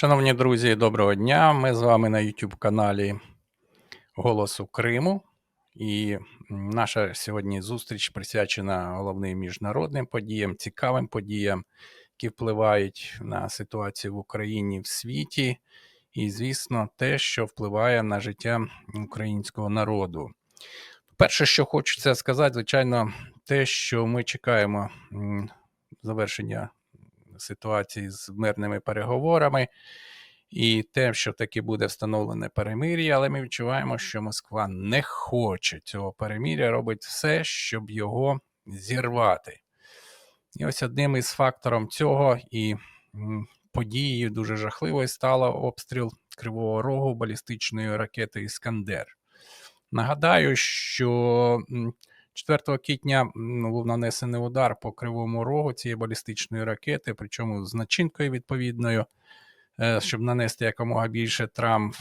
Шановні друзі, доброго дня! Ми з вами на YouTube каналі Голосу Криму. І наша сьогодні зустріч присвячена головним міжнародним подіям, цікавим подіям, які впливають на ситуацію в Україні в світі, і, звісно, те, що впливає на життя українського народу. Перше, що хочеться сказати, звичайно, те, що ми чекаємо завершення ситуації з мирними переговорами, і те, що таки буде встановлене перемир'я, але ми відчуваємо, що Москва не хоче цього перемир'я, робить все, щоб його зірвати. І ось одним із фактором цього і подією дуже жахливою стало обстріл Кривого Рогу балістичної ракети Іскандер. Нагадаю, що 4 квітня був нанесений удар по кривому рогу цієї балістичної ракети, причому з начинкою відповідною, е, щоб нанести якомога більше травм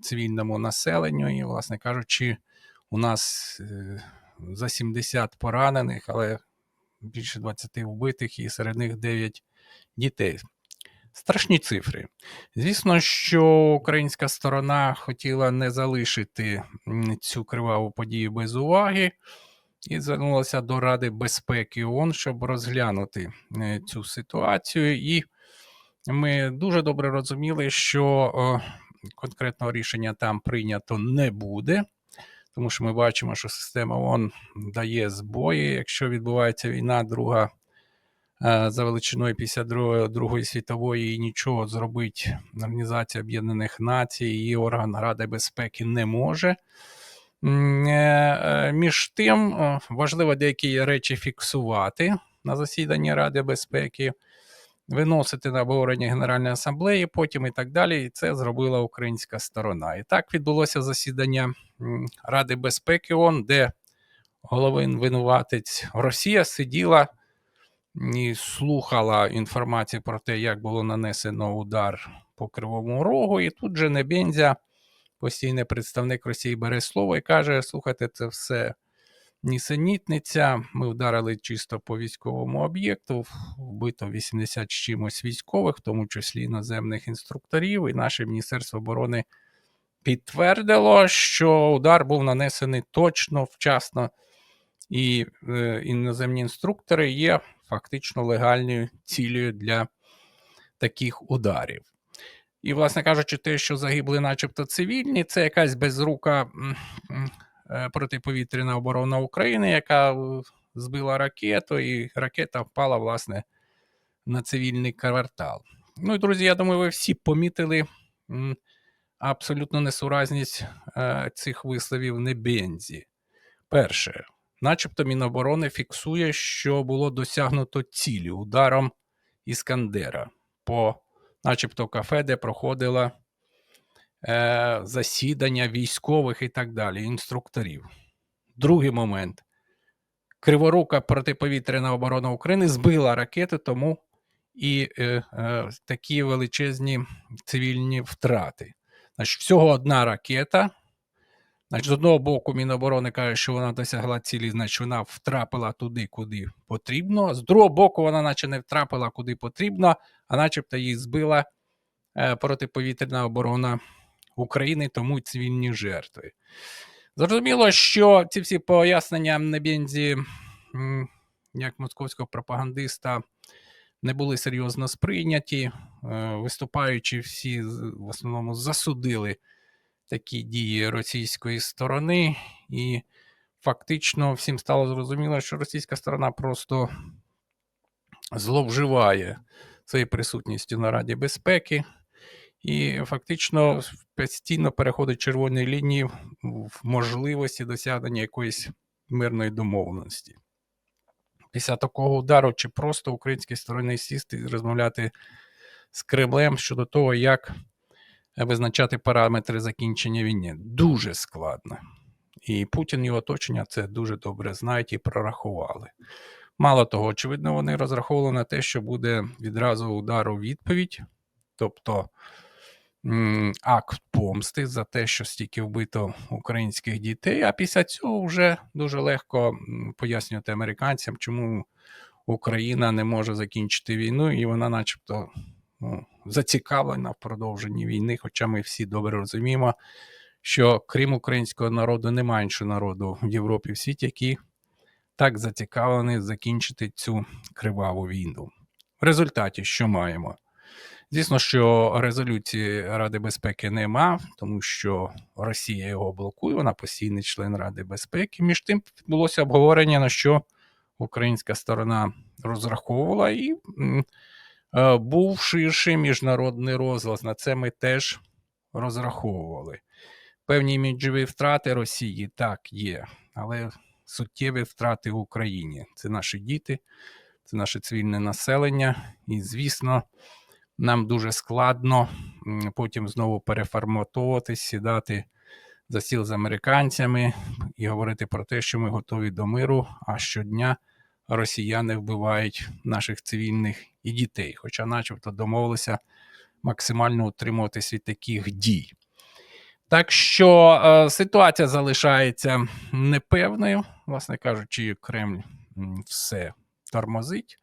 цивільному населенню. І, власне кажучи, у нас е, за 70 поранених, але більше 20 вбитих, і серед них 9 дітей. Страшні цифри. Звісно, що українська сторона хотіла не залишити цю криваву подію без уваги і звернулася до Ради безпеки ООН, щоб розглянути е, цю ситуацію. І ми дуже добре розуміли, що конкретного рішення там прийнято не буде, тому що ми бачимо, що система ООН дає збої, якщо відбувається війна, друга за величиною після Другої, Другої світової і нічого зробити Організація Об'єднаних Націй і орган Ради безпеки не може. Е, е, Між тим, е, важливо деякі речі фіксувати на засіданні Ради безпеки, виносити на обговорення Генеральної асамблеї, потім і так далі. І це зробила українська сторона. І так відбулося засідання Ради безпеки ООН, де головин винуватець Росія сиділа і слухала інформацію про те, як було нанесено удар по Кривому Рогу, і тут же Небензя, постійний представник Росії, бере слово і каже: слухайте, це все нісенітниця. Ми вдарили чисто по військовому об'єкту, вбито 80 з чимось військових, в тому числі іноземних інструкторів, і наше Міністерство оборони підтвердило, що удар був нанесений точно, вчасно, і е, іноземні інструктори є фактично легальною цілею для таких ударів. І, власне кажучи, те, що загибли, начебто, цивільні, це якась безрука е, протиповітряна оборона України, яка е, збила ракету, і ракета впала, власне, на цивільний квартал. Ну і друзі, я думаю, ви всі помітили м, абсолютну несуразність е, цих висловів Небензі. Перше, начебто Міноборони фіксує, що було досягнуто цілі ударом Іскандера по, начебто, кафе, де проходило е, засідання військових і так далі, інструкторів. Другий момент. Криворука протиповітряна оборона України збила ракети, тому і е, е, такі величезні цивільні втрати. Значить, всього одна ракета. Значить, з одного боку, Міноборони каже, що вона досягла цілі, значить вона втрапила туди, куди потрібно. З другого боку, вона наче не втрапила куди потрібно, а начебто її збила е, протиповітряна оборона України, тому цивільні жертви. Зрозуміло, що ці всі пояснення Небензі, як московського пропагандиста, не були серйозно сприйняті. Е, Виступаючи, всі в основному засудили такі дії російської сторони, і фактично всім стало зрозуміло, що російська сторона просто зловживає своєю присутністю на Раді безпеки. І фактично постійно переходить червоні лінії в можливості досягнення якоїсь мирної домовленості. Після такого удару, чи просто українській стороні сісти і розмовляти з Кремлем щодо того, як визначати параметри закінчення війни. Дуже складно. І Путін і оточення це дуже добре знають і прорахували. Мало того, очевидно, вони розраховували на те, що буде відразу удар у відповідь, тобто акт помсти за те, що стільки вбито українських дітей. А після цього вже дуже легко пояснювати американцям, чому Україна не може закінчити війну, і вона, начебто, зацікавлена в продовженні війни, хоча ми всі добре розуміємо, що крім українського народу, немає іншого народу в Європі в світі, який так зацікавлений закінчити цю криваву війну. В результаті що маємо? Звісно, що резолюції Ради безпеки нема, тому що Росія його блокує, вона постійний член Ради безпеки. Між тим відбулося обговорення, на що українська сторона розраховувала, і е, був ширший міжнародний розголос. На це ми теж розраховували. Певні іміджові втрати Росії так є, але суттєві втрати в Україні. Це наші діти, це наше цивільне населення, і, звісно, нам дуже складно потім знову переформатовуватись, сідати за стіл з американцями і говорити про те, що ми готові до миру, а щодня росіяни вбивають наших цивільних і дітей, хоча, начебто, домовилися максимально утримуватись від таких дій. Так що е, ситуація залишається непевною, власне кажучи, Кремль все тормозить,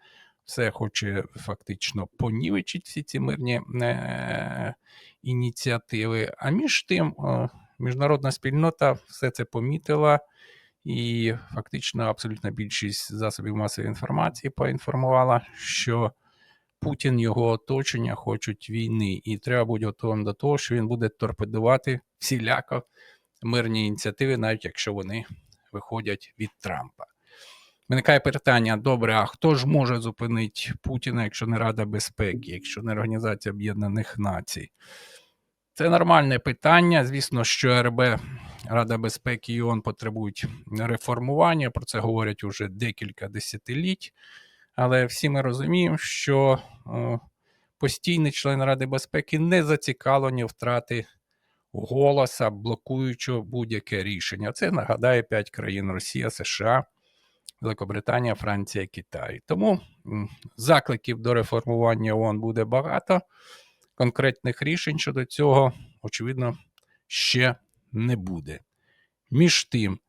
все хоче фактично понівечити всі ці мирні е, ініціативи. А між тим, е, міжнародна спільнота все це помітила, і фактично абсолютна більшість засобів масової інформації поінформувала, що Путін його оточення хочуть війни, і треба бути готовим до того, що він буде торпедувати всіляко мирні ініціативи, навіть якщо вони виходять від Трампа. Виникає питання: добре, а хто ж може зупинити Путіна, якщо не Рада безпеки, якщо не Організація Об'єднаних Націй? Це нормальне питання. Звісно, що РБ, Рада безпеки і ООН потребують реформування. Про це говорять уже декілька десятиліть. Але всі ми розуміємо, що о, постійний член Ради безпеки не зацікавлені втрати голоса, блокуючи будь-яке рішення. Це нагадає п'ять країн: Росія, США, Великобританія, Франція, Китай. Тому закликів до реформування ООН буде багато. Конкретних рішень щодо цього, очевидно, ще не буде. Між тим,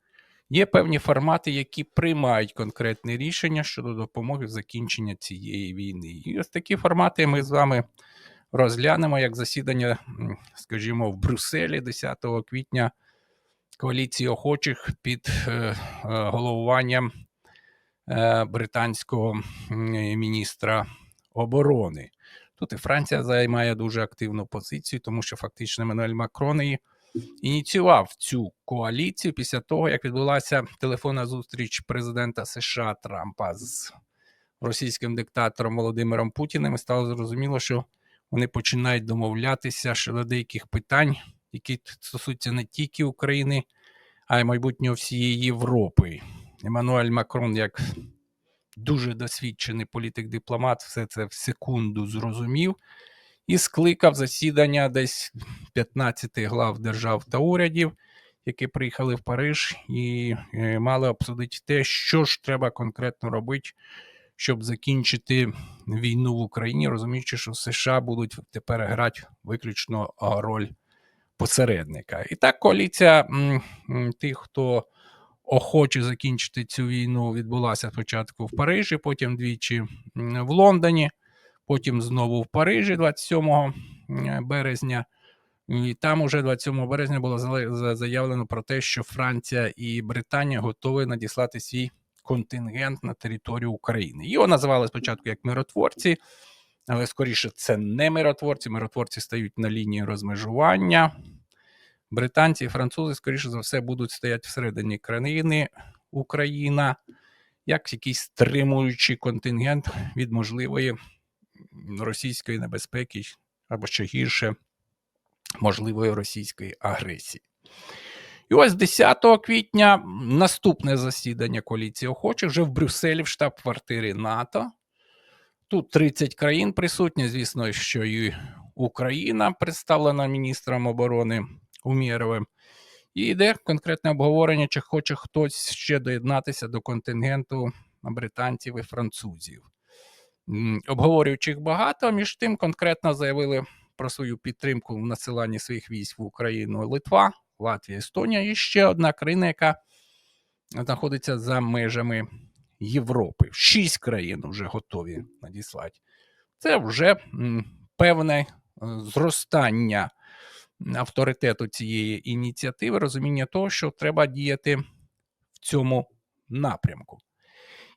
є певні формати, які приймають конкретні рішення щодо допомоги в закінченні цієї війни. І ось такі формати ми з вами розглянемо як засідання, скажімо, в Брюсселі 10 квітня коаліції охочих під е, е, головуванням е, британського міністра оборони. Тут і Франція займає дуже активну позицію, тому що фактично Еммануель Макрон і ініціював цю коаліцію після того, як відбулася телефонна зустріч президента США Трампа з російським диктатором Володимиром Путіним. І стало зрозуміло, що вони починають домовлятися щодо деяких питань, які стосуються не тільки України, а й майбутнього всієї Європи. Еммануель Макрон, як дуже досвідчений політик-дипломат, все це в секунду зрозумів і скликав засідання десь 15 глав держав та урядів, які приїхали в Париж і е, мали обсудити те, що ж треба конкретно робити, щоб закінчити війну в Україні, розуміючи, що США будуть тепер грати виключно роль посередника. І так коаліція тих, хто охоче закінчити цю війну, відбулася спочатку в Парижі, потім двічі в Лондоні, потім знову в Парижі 27 березня. І там уже 27 березня було заявлено про те, що Франція і Британія готові надіслати свій контингент на територію України. Його називали спочатку як миротворці, але скоріше це не миротворці. Миротворці стають на лінії розмежування. Британці і французи, скоріше за все, будуть стояти всередині країни Україна, як якийсь стримуючий контингент від можливої російської небезпеки, або ще гірше, можливої російської агресії. І ось 10 квітня наступне засідання коаліції охочих вже в Брюсселі, в штаб-квартирі НАТО. Тут 30 країн присутні, звісно, що і Україна представлена міністром оборони Умєровим. І йде конкретне обговорення, чи хоче хтось ще доєднатися до контингенту британців і французів. Обговорюючих багато, між тим конкретно заявили про свою підтримку в насиланні своїх військ в Україну Литва, Латвія, Естонія і ще одна країна, яка знаходиться за межами Європи. Шість країн вже готові надіслати. Це вже певне е, зростання авторитету цієї ініціативи, розуміння того, що треба діяти в цьому напрямку.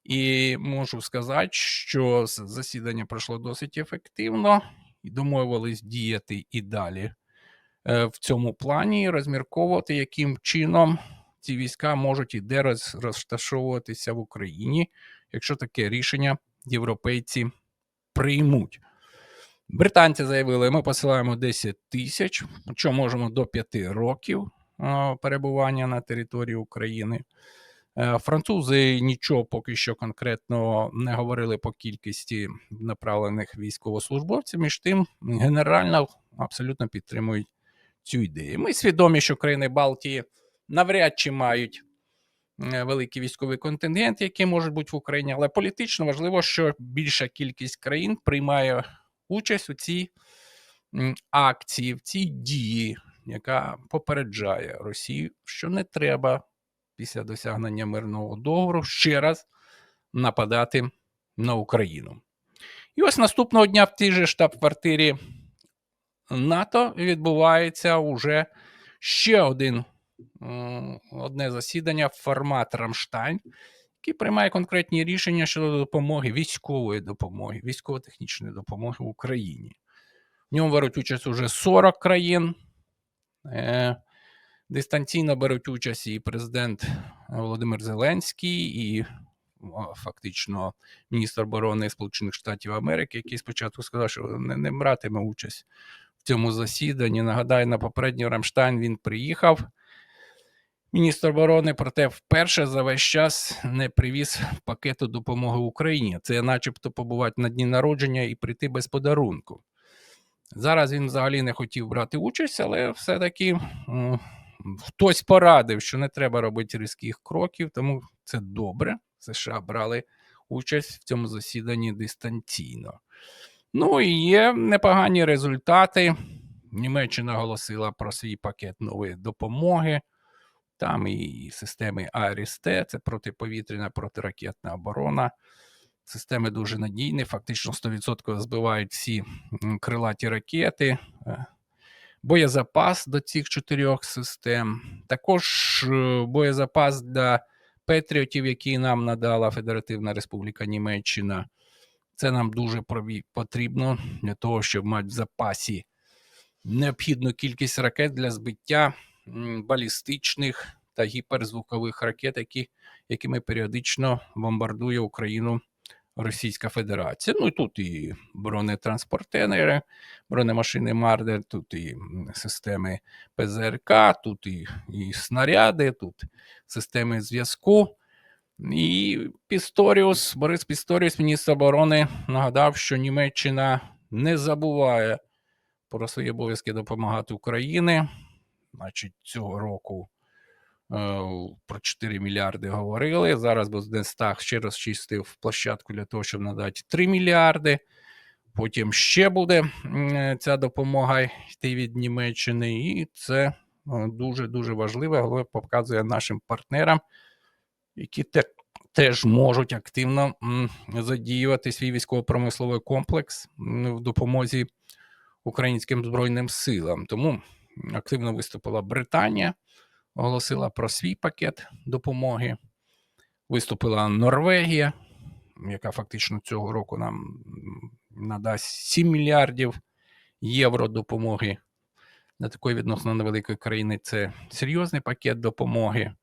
І можу сказати, що засідання пройшло досить ефективно, і домовились діяти і далі е, в цьому плані, розмірковувати, яким чином ці війська можуть і де розташовуватися в Україні, якщо таке рішення європейці приймуть. Британці заявили, ми посилаємо 10 тисяч, що можемо до 5 років перебування на території України. Е, французи нічого поки що конкретно не говорили по кількості направлених військовослужбовців. Між тим, генерально абсолютно підтримують цю ідею. Ми свідомі, що країни Балтії навряд чи мають е, великий військовий контингент, який може бути в Україні, але політично важливо, що більша кількість країн приймає участь у цій акції, в цій дії, яка попереджає Росію, що не треба після досягнення мирного договору ще раз нападати на Україну. І ось наступного дня в тій же штаб-квартирі НАТО відбувається уже ще один одне засідання формат Рамштайн, який приймає конкретні рішення щодо допомоги, військової допомоги, військово-технічної допомоги Україні. В ньому беруть участь уже 40 країн. Е, дистанційно беруть участь і президент Володимир Зеленський, і фактично міністр оборони Сполучених Штатів Америки, який спочатку сказав, що не, не братиме участь в цьому засіданні. Нагадаю, на попередній Рамштайн він приїхав міністр оборони, проте вперше за весь час не привіз пакету допомоги Україні. Це, начебто, побувати на дні народження і прийти без подарунку. Зараз він взагалі не хотів брати участь, але все-таки хтось порадив, що не треба робити різких кроків, тому це добре. США брали участь в цьому засіданні дистанційно. Ну і є непогані результати. Німеччина оголосила про свій пакет нової допомоги. Там і системи АРСТ, це протиповітряна, протиракетна оборона. Системи дуже надійні, фактично 100% збивають всі крилаті ракети, е, боєзапас до цих чотирьох систем. Також е, боєзапас для Петріотів, які нам надала Федеративна Республіка Німеччина. Це нам дуже потрібно для того, щоб мати в запасі необхідну кількість ракет для збиття балістичних та гіперзвукових ракет, які, якими періодично бомбардує Україну Російська Федерація. Ну тут і бронетранспортери, бронемашини Мардер, тут і системи ПЗРК, тут і, і снаряди, тут системи зв'язку. І Пісторіус, Борис Пісторіус, міністр оборони, нагадав, що Німеччина не забуває про свої обов'язки допомагати Україні. Значить, цього року про 4 мільярди говорили. Зараз Бозденстаг ще розчистив площадку для того, щоб надати 3 мільярди. Потім ще буде е, ця допомога йти від Німеччини, і це дуже-дуже важливо, але показує нашим партнерам, які те, теж можуть активно задіювати свій військово-промисловий комплекс в допомозі українським Збройним силам. Тому активно виступила Британія, оголосила про свій пакет допомоги. Виступила Норвегія, яка фактично цього року нам надасть 7 мільярдів євро допомоги для такої відносно невеликої країни. Це серйозний пакет допомоги.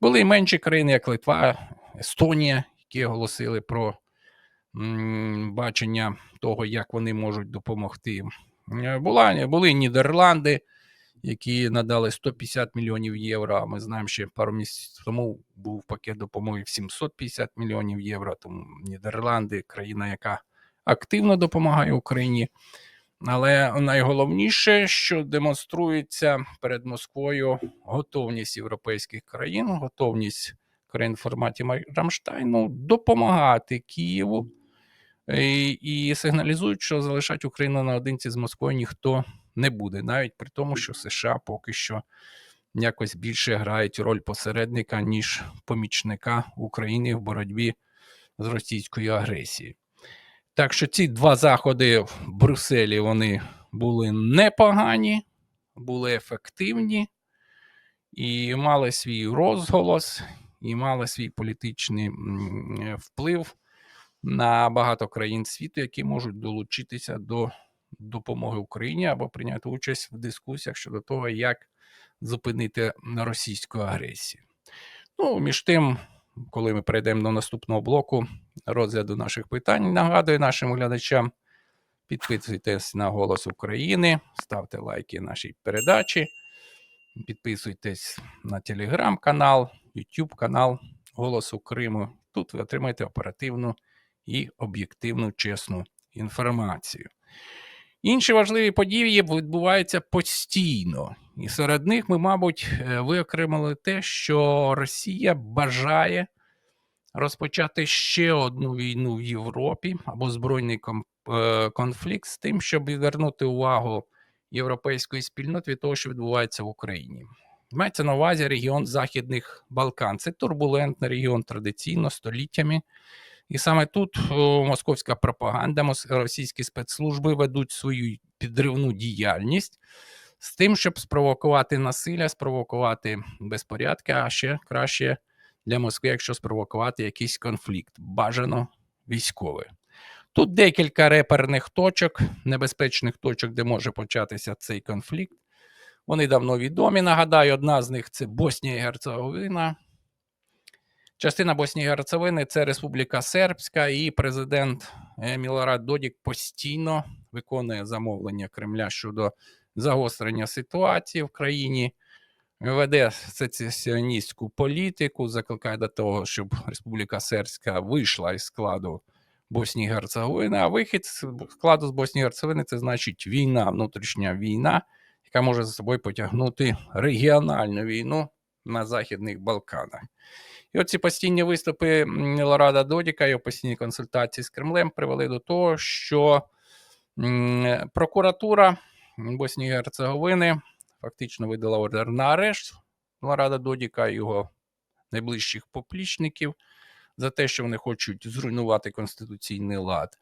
Були і менші країни, як Литва, Естонія, які оголосили про бачення того, як вони можуть допомогти. Була, Були Нідерланди, які надали 150 мільйонів євро. Ми знаємо, що пару місяців тому був пакет допомоги в 750 мільйонів євро. Тому Нідерланди, країна, яка активно допомагає Україні. Але найголовніше, що демонструється перед Москвою готовність європейських країн, готовність країн в форматі Рамштайну допомагати Києву і, і сигналізують, що залишати Україну наодинці з Москвою ніхто не буде, навіть при тому, що США поки що якось більше грають роль посередника, ніж помічника України в боротьбі з російською агресією. Так що ці два заходи в Брюсселі вони були непогані, були ефективні і мали свій розголос, і мали свій політичний вплив на багато країн світу, які можуть долучитися до допомоги Україні або прийняти участь в дискусіях щодо того, як зупинити російську агресію. Ну, між тим, коли ми перейдемо до наступного блоку розгляду наших питань, нагадую нашим глядачам. Підписуйтесь на Голос України, ставте лайки нашій передачі, підписуйтесь на телеграм-канал, YouTube канал Голосу Криму. Тут ви отримаєте оперативну і об'єктивну чесну інформацію. Інші важливі події відбуваються постійно, і серед них ми, мабуть, е, виокремили те, що Росія бажає розпочати ще одну війну в Європі або збройний е, конфлікт з тим, щоб відвернути увагу європейської спільноти від того, що відбувається в Україні. Мається на увазі регіон Західних Балкан. Це турбулентний регіон традиційно століттями. І саме тут московська пропаганда, російські спецслужби ведуть свою підривну діяльність з тим, щоб спровокувати насилля, спровокувати безпорядки, а ще краще для Москви, якщо спровокувати якийсь конфлікт, бажано військовий. Тут декілька реперних точок, небезпечних точок, де може початися цей конфлікт. Вони давно відомі. Нагадаю, одна з них це Боснія і Герцеговина. Частина Боснії і Герцеговини це Республіка Сербська, і президент е, Мілорад Додік постійно виконує замовлення Кремля щодо загострення ситуації в країні, веде сецесіоністську політику, закликає до того, щоб Республіка Сербська вийшла із складу Боснії Герцеговини. А вихід з складу з Боснії і Герцеговини це значить війна, внутрішня війна, яка може за собою потягнути регіональну війну на Західних Балканах. І оці постійні виступи Лорада Додіка, його постійні консультації з Кремлем привели до того, що прокуратура Боснії і Герцеговини фактично видала ордер на арешт Лорада Додіка і його найближчих поплічників за те, що вони хочуть зруйнувати конституційний лад.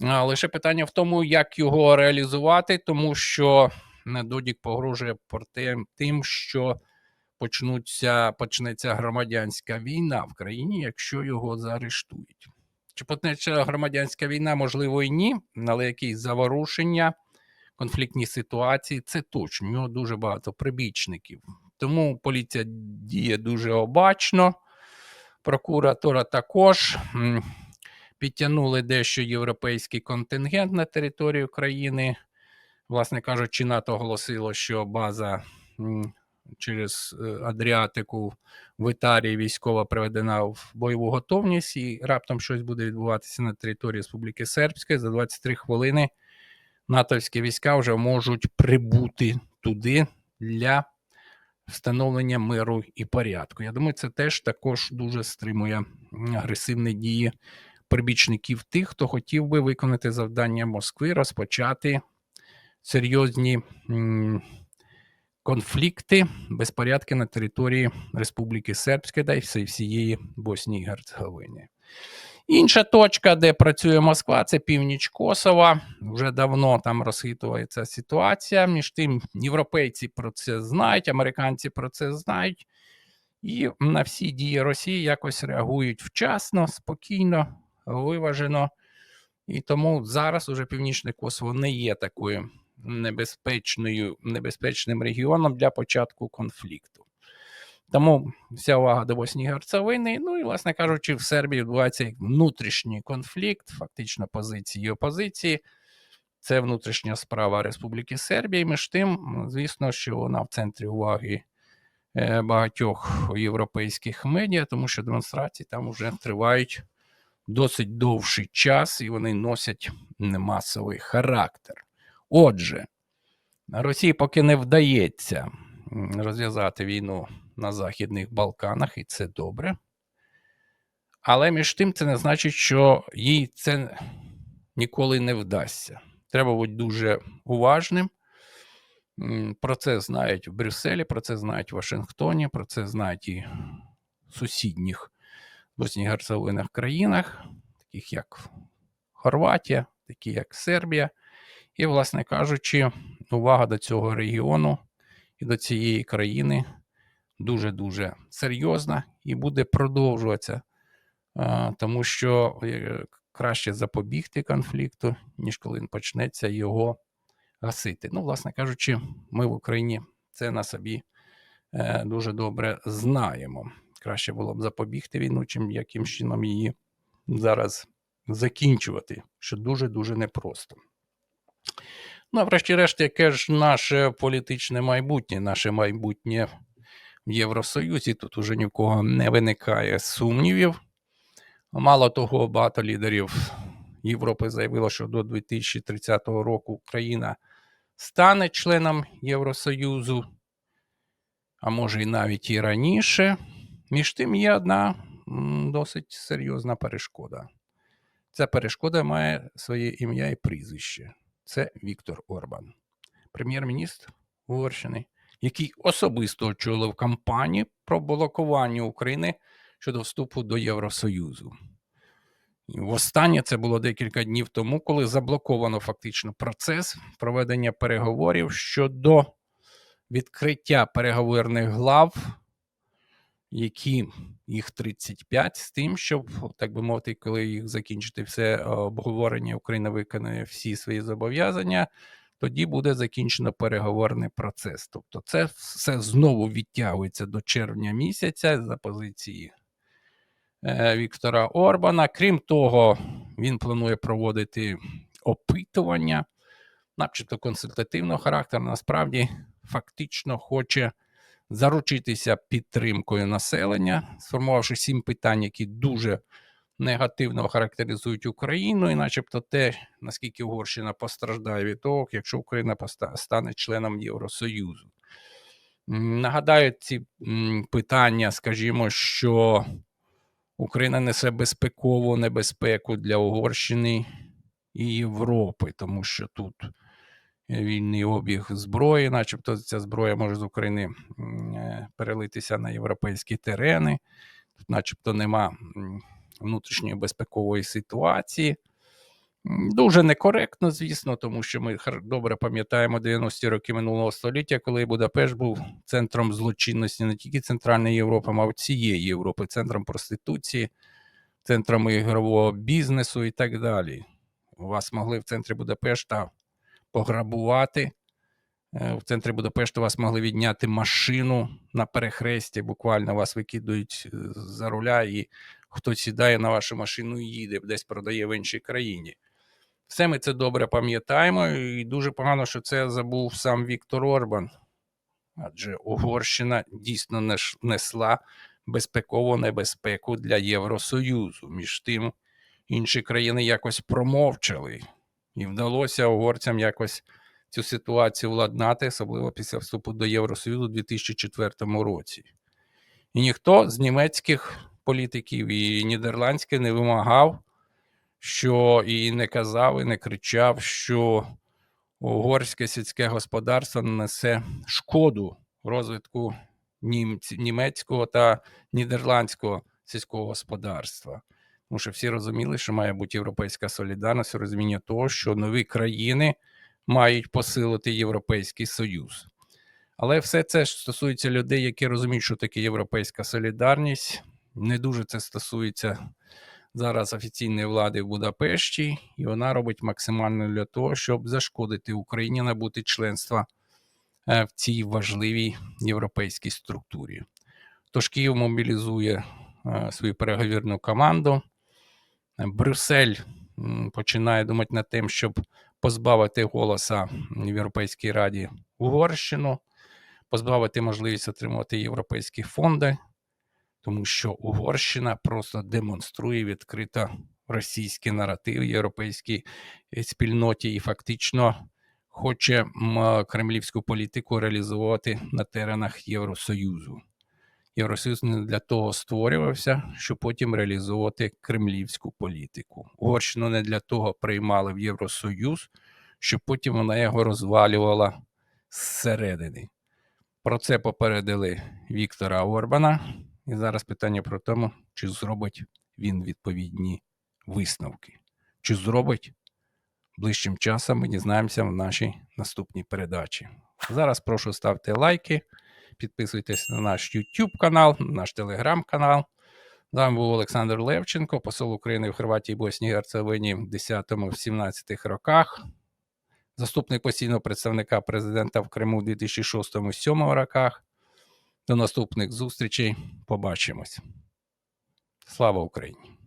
Лише питання в тому, як його реалізувати, тому що Додік погрожує тим, що почнуться, почнеться громадянська війна в країні, якщо його заарештують. Чи почнеться громадянська війна, можливо, і ні, але якісь заворушення, конфліктні ситуації це точно. У нього дуже багато прибічників. Тому поліція діє дуже обачно. Прокуратура також підтягнули дещо європейський контингент на територію країни. Власне кажучи, НАТО оголосило, що база через е, Адріатику в Італії військова приведена в бойову готовність, і раптом щось буде відбуватися на території Республіки Сербської. За 23 хвилини натовські війська вже можуть прибути туди для встановлення миру і порядку. Я думаю, це теж також дуже стримує агресивні дії прибічників тих, хто хотів би виконати завдання Москви, розпочати серйозні м, конфлікти, безпорядки на території Республіки Сербської та всієї Боснії і Герцеговини. Інша точка, де працює Москва, це північ Косова. Вже давно там розхитується ситуація. Між тим, європейці про це знають, американці про це знають. І на всі дії Росії якось реагують вчасно, спокійно, виважено. І тому зараз уже Північне Косово не є такою небезпечною, небезпечним регіоном для початку конфлікту. Тому вся увага до Боснії Герцевини. Ну і, власне кажучи, в Сербії відбувається внутрішній конфлікт, фактично позиції і опозиції. Це внутрішня справа Республіки Сербія. І між тим, звісно, що вона в центрі уваги е, багатьох європейських медіа, тому що демонстрації там вже тривають досить довший час і вони носять масовий характер. Отже, Росії поки не вдається розв'язати війну на Західних Балканах, і це добре. Але між тим це не значить, що їй це ніколи не вдасться. Треба бути дуже уважним. Про це знають в Брюсселі, про це знають в Вашингтоні, про це знають і в сусідніх Боснії Герцеговинах країнах, таких як Хорватія, такі як Сербія. І, власне кажучи, увага до цього регіону і до цієї країни дуже-дуже серйозна і буде продовжуватися, тому що е, краще запобігти конфлікту, ніж коли він почнеться його гасити. Ну, власне кажучи, ми в Україні це на собі е, дуже добре знаємо. Краще було б запобігти війну, чим яким чином її зараз закінчувати, що дуже-дуже непросто. Ну, а врешті-решт, яке ж наше політичне майбутнє, наше майбутнє в Євросоюзі, тут уже ні в кого не виникає сумнівів. Мало того, багато лідерів Європи заявило, що до 2030 року Україна стане членом Євросоюзу, а може і навіть і раніше. Між тим є одна досить серйозна перешкода. Ця перешкода має своє ім'я і прізвище. Це Віктор Орбан, прем'єр-міністр Угорщини, який особисто очолив кампанію про блокування України щодо вступу до Євросоюзу. Востаннє це було декілька днів тому, коли заблоковано фактично процес проведення переговорів щодо відкриття переговорних глав, які їх 35, з тим, щоб, так би мовити, коли їх закінчити все е, обговорення, Україна виконає всі свої зобов'язання, тоді буде закінчено переговорний процес. Тобто, це все знову відтягується до червня місяця за позиції е, Віктора Орбана. Крім того, він планує проводити опитування, начебто консультативного характеру, насправді фактично хоче заручитися підтримкою населення, сформувавши сім питань, які дуже негативно характеризують Україну, і начебто те, наскільки Угорщина постраждає від того, якщо Україна стане членом Євросоюзу. Нагадаю, ці питання, скажімо, що Україна несе безпекову небезпеку для Угорщини і Європи, тому що тут вільний обіг зброї, начебто ця зброя може з України е, перелитися на європейські терени, начебто нема внутрішньої безпекової ситуації. Дуже некоректно, звісно, тому що ми добре пам'ятаємо 90-ті роки минулого століття, коли Будапешт був центром злочинності не тільки Центральної Європи, а й всієї Європи, центром проституції, центром ігрового бізнесу і так далі. Вас могли в центрі Будапешта пограбувати. Е, В центрі Будапешту вас могли відняти машину на перехресті, буквально вас викидують е, за руля, і хтось сідає на вашу машину і їде, десь продає в іншій країні. Все ми це добре пам'ятаємо, і дуже погано, що це забув сам Віктор Орбан. Адже Угорщина дійсно несла безпекову небезпеку для Євросоюзу. Між тим, інші країни якось промовчали, і вдалося угорцям якось цю ситуацію владнати, особливо після вступу до Євросоюзу у 2004 році. І ніхто з німецьких політиків і нідерландських не вимагав, що і не казав, і не кричав, що угорське сільське господарство нанесе шкоду розвитку німці- німецького та нідерландського сільського господарства. Тому що всі розуміли, що має бути європейська солідарність, розуміння того, що нові країни мають посилити Європейський Союз. Але все це ж стосується людей, які розуміють, що таке європейська солідарність. Не дуже це стосується зараз офіційної влади в Будапешті, і вона робить максимально для того, щоб зашкодити Україні набути членства е, в цій важливій європейській структурі. Тож Київ мобілізує е, свою переговірну команду. Е, Брюссель починає думати над тим, щоб позбавити голоса в Європейській Раді Угорщину, позбавити можливість отримувати європейські фонди, тому що Угорщина просто демонструє відкрито російський наратив європейській е, спільноті і фактично хоче кремлівську політику реалізувати на теренах Євросоюзу. Євросоюз не для того створювався, щоб потім реалізовувати кремлівську політику. Угорщину не для того приймали в Євросоюз, щоб потім вона його розвалювала зсередини. Про це попередили Віктора Орбана. І зараз питання про тому, чи зробить він відповідні висновки. Чи зробить? Ближчим часом ми дізнаємося в нашій наступній передачі. Зараз прошу ставте лайки, підписуйтесь на наш YouTube канал, на наш телеграм канал. З вами був Олександр Левченко, посол України в Хорватії, Боснії і Герцевині в 10-17 роках, заступник постійного представника президента в Криму в 2006-2007 роках. До наступних зустрічей. Побачимось. Слава Україні!